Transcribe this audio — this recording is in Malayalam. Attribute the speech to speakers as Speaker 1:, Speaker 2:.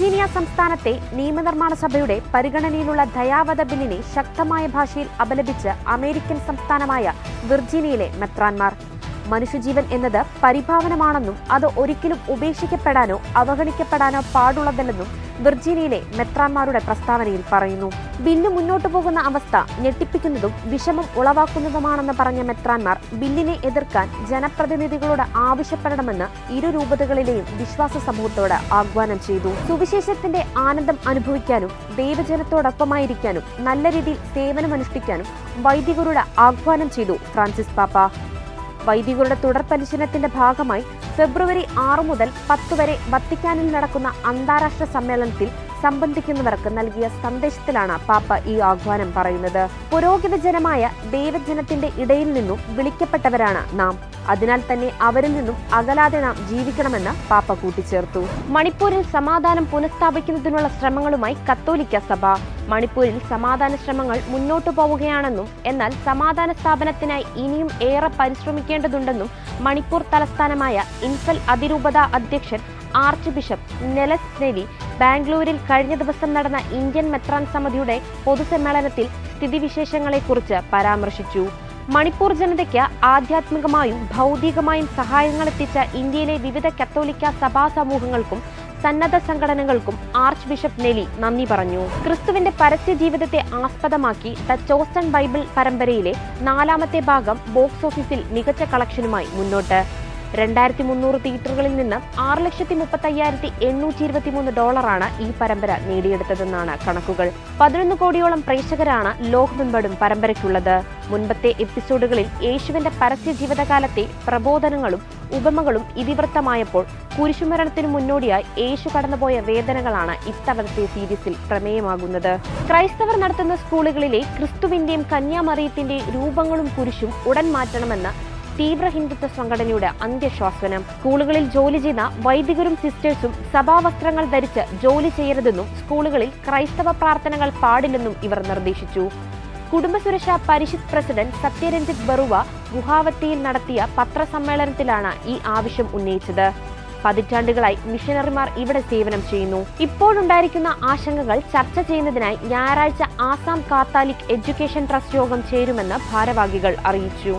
Speaker 1: വിർജീനിയ സംസ്ഥാനത്തെ നിയമനിർമ്മാണ സഭയുടെ പരിഗണനയിലുള്ള ദയാവധ ബില്ലിനെ ശക്തമായ ഭാഷയിൽ അപലപിച്ച് അമേരിക്കൻ സംസ്ഥാനമായ വിർജീനിയയിലെ മെത്രാൻമാർ. മനുഷ്യജീവൻ എന്നത് പരിഭാവനമാണെന്നും അത് ഒരിക്കലും ഉപേക്ഷിക്കപ്പെടാനോ അവഗണിക്കപ്പെടാനോ പാടുള്ളതല്ലെന്നും വിർജീനിയയിലെ മെത്രാന്മാരുടെ പ്രസ്താവനയിൽ പറയുന്നു. ബില്ല് മുന്നോട്ടു പോകുന്ന അവസ്ഥ ഞെട്ടിപ്പിക്കുന്നതും വിഷമം ഉളവാക്കുന്നതുമാണെന്ന് പറഞ്ഞ മെത്രാന്മാർ ബില്ലിനെ എതിർക്കാൻ ജനപ്രതിനിധികളോട് ആവശ്യപ്പെടണമെന്ന് ഇരു രൂപതകളിലെയും വിശ്വാസ സമൂഹത്തോട് ആഹ്വാനം ചെയ്തു. സുവിശേഷത്തിന്റെ ആനന്ദം അനുഭവിക്കാനും ദൈവജനത്തോടൊപ്പമായിരിക്കാനും നല്ല രീതിയിൽ സേവനമനുഷ്ഠിക്കാനും വൈദികരോട് ആഹ്വാനം ചെയ്തു ഫ്രാൻസിസ് പാപ്പ. വൈദികരുടെ തുടർ പരിശീലനത്തിന്റെ ഭാഗമായി ഫെബ്രുവരി ആറ് മുതൽ പത്ത് വരെ വത്തിക്കാനിൽ നടക്കുന്ന അന്താരാഷ്ട്ര സമ്മേളനത്തിൽ സംബന്ധിക്കുന്നവർക്ക് നൽകിയ സന്ദേശത്തിലാണ് പാപ്പ ഈ ആഹ്വാനം പറയുന്നത്. പുരോഗതി ജനമായ ദൈവജനത്തിന്റെ ഇടയിൽ നിന്നും വിളിക്കപ്പെട്ടവരാണ് നാം. അതിനാൽ തന്നെ അവരിൽ നിന്നും അകലാതെ നാം ജീവിക്കണമെന്ന് പാപ്പ കൂട്ടിച്ചേർത്തു. മണിപ്പൂരിൽ സമാധാനം പുനഃസ്ഥാപിക്കുന്നതിനുള്ള ശ്രമങ്ങളുമായി കത്തോലിക്ക സഭ. മണിപ്പൂരിൽ സമാധാന ശ്രമങ്ങൾ മുന്നോട്ടു പോവുകയാണെന്നും എന്നാൽ സമാധാന സ്ഥാപനത്തിനായി ഇനിയും ഏറെ പരിശ്രമിക്കേണ്ടതുണ്ടെന്നും മണിപ്പൂർ തലസ്ഥാനമായ ഇൻഫൽ അതിരൂപത അധ്യക്ഷൻ ആർച്ച് ബിഷപ്പ് നെലസ് നെലി ബാംഗ്ലൂരിൽ കഴിഞ്ഞ ദിവസം നടന്ന ഇന്ത്യൻ മെത്രാൻ സമിതിയുടെ പൊതുസമ്മേളനത്തിൽ സ്ഥിതിവിശേഷങ്ങളെക്കുറിച്ച് പരാമർശിച്ചു. മണിപ്പൂർ ജനതയ്ക്ക് ആധ്യാത്മികമായും ഭൗതികമായും സഹായങ്ങൾ എത്തിച്ച ഇന്ത്യയിലെ വിവിധ കത്തോലിക്ക സഭാ സമൂഹങ്ങൾക്കും സന്നദ്ധ സംഘടനകൾക്കും ആർച്ച് ബിഷപ്പ് നെലി നന്ദി പറഞ്ഞു. ക്രിസ്തുവിന്റെ പരസ്യ ജീവിതത്തെ ആസ്പദമാക്കി ദ ചോസ്റ്റൺ ബൈബിൾ പരമ്പരയിലെ നാലാമത്തെ ഭാഗം ബോക്സ് ഓഫീസിൽ മികച്ച കളക്ഷനുമായി മുന്നോട്ട്. രണ്ടായിരത്തി മുന്നൂറ് തിയേറ്ററുകളിൽ നിന്ന് ആറ് ലക്ഷത്തി മുപ്പത്തി അയ്യായിരത്തി എണ്ണൂറ്റി ഇരുപത്തിമൂന്ന് ഡോളറാണ് ഈ പരമ്പര നേടിയെടുത്തതെന്നാണ് കണക്കുകൾ. പതിനൊന്ന് കോടിയോളം പ്രേക്ഷകരാണ് ലോകമെമ്പാടും പരമ്പരയ്ക്കുള്ളത്. മുൻപത്തെ എപ്പിസോഡുകളിൽ യേശുവിന്റെ പരസ്യ ജീവിതകാലത്തെ പ്രബോധനങ്ങളും ഉപമകളും ഇതിവൃത്തമായപ്പോൾ കുരിശുമരണത്തിന് മുന്നോടിയായി യേശു കടന്നുപോയ വേദനകളാണ് ഇത്തവണത്തെ സീരീസിൽ പ്രമേയമാകുന്നത്. ക്രൈസ്തവർ നടത്തുന്ന സ്കൂളുകളിലെ ക്രിസ്തുവിന്റെയും കന്യാമറിയത്തിന്റെയും രൂപങ്ങളും കുരിശും ഉടൻ മാറ്റണമെന്ന് തീവ്ര ഹിന്ദുത്വ സംഘടനയുടെ അന്ത്യശ്വാസനം സ്കൂളുകളിൽ ജോലി ചെയ്യുന്ന വൈദികരും സിസ്റ്റേഴ്സും സഭാവസ്ത്രങ്ങൾ ധരിച്ച് ജോലി ചെയ്യരുതെന്നും സ്കൂളുകളിൽ ക്രൈസ്തവ പ്രാർത്ഥനകൾ പാടില്ലെന്നും ഇവർ നിർദ്ദേശിച്ചു. കുടുംബസുരക്ഷാ പരിഷത്ത് പ്രസിഡന്റ് സത്യരഞ്ജിത് ബറുവ ഗുഹാവത്തിയിൽ നടത്തിയ പത്രസമ്മേളനത്തിലാണ് ഈ ആവശ്യം ഉന്നയിച്ചത്. പതിറ്റാണ്ടുകളായി മിഷനറിമാർ ഇവിടെ സേവനം ചെയ്യുന്നു. ഇപ്പോഴുണ്ടായിരിക്കുന്ന ആശങ്കകൾ ചർച്ച ചെയ്യുന്നതിനായി ഞായറാഴ്ച ആസാം കാത്താലിക് എഡ്യൂക്കേഷൻ ട്രസ്റ്റ് യോഗം ചേരുമെന്ന് ഭാരവാഹികൾ അറിയിച്ചു.